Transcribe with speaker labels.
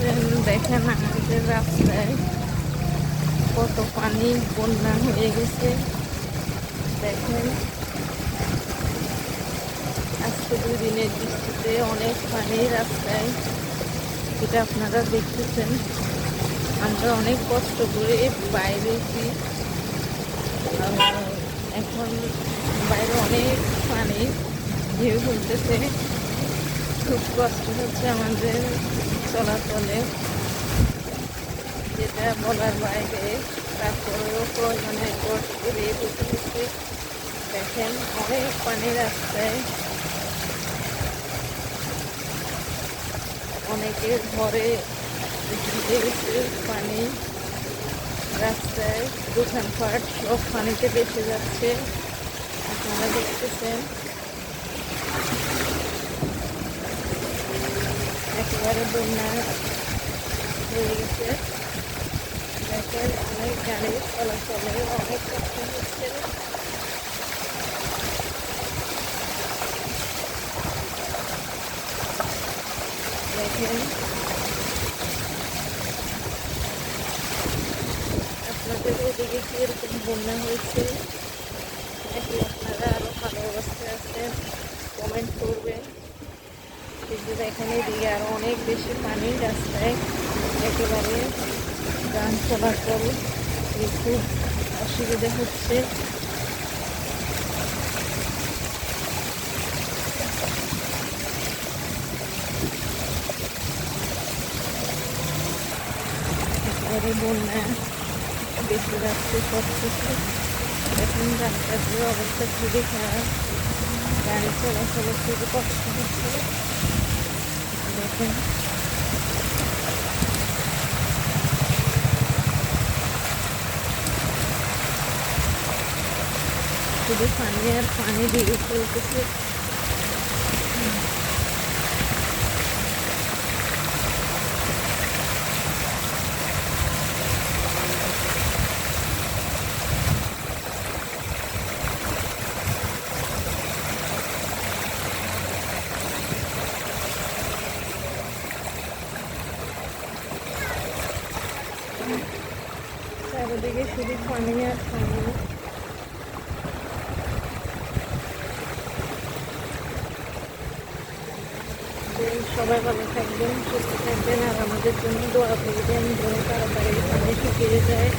Speaker 1: আছেন দেখেন আমাদের রাস্তায় কত পানি বন্যা হয়ে গেছে দেখেন আজকে দুই দিনের বৃষ্টিতে অনেক পানি রাস্তায়। এটা আপনারা দেখতেছেন, আমরা অনেক কষ্ট করে বাইরেছি এখন বাইরে অনেক পানি, ঢেউ ফেলতেছে খুব কষ্ট হচ্ছে আমাদের চলাচলে। যেটা বলার বাইরে, তারপরেও প্রয়োজনে কষ্ট করে দেখেন অনেক পানি রাস্তায়। অনেকের ঘরে পানি রাস্তায়, দোকানপাট সব পানিতে বেঁচে যাচ্ছে। আপনারা দেখতেছেন একেবারে বন্যা হয়ে গেছে দেখেন অনেক গাড়ি চলাচলে অনেক কষ্ট হচ্ছে দেখেন আপনাদের ওদিকে কি এরকম বন্যা হয়েছে নাকি আপনারা আরও ভালো অবস্থায় আছেন কমেন্ট করবেন কিন্তু দেখেন এদিকে আরও অনেক বেশি পানি রাস্তায় একেবারে যান চলাচল খুব অসুবিধা হচ্ছে। একেবারে বন্যা বেশি সব কিছু এখন রাস্তাগুলোর অবস্থা খুবই খারাপ। গাড়ি চলাচলে খুবই কষ্ট হচ্ছে। দেখেন শুধু পানি আর পানি দিয়ে চলতেছে চারিদিকে শুধু পানি আর পানি। সবাই ভালো থাকবেন, সুস্থ থাকবেন, আর আমাদের জন্য দোয়া করবেন, যেন তাড়াতাড়ি পানি শুকিয়ে যায়।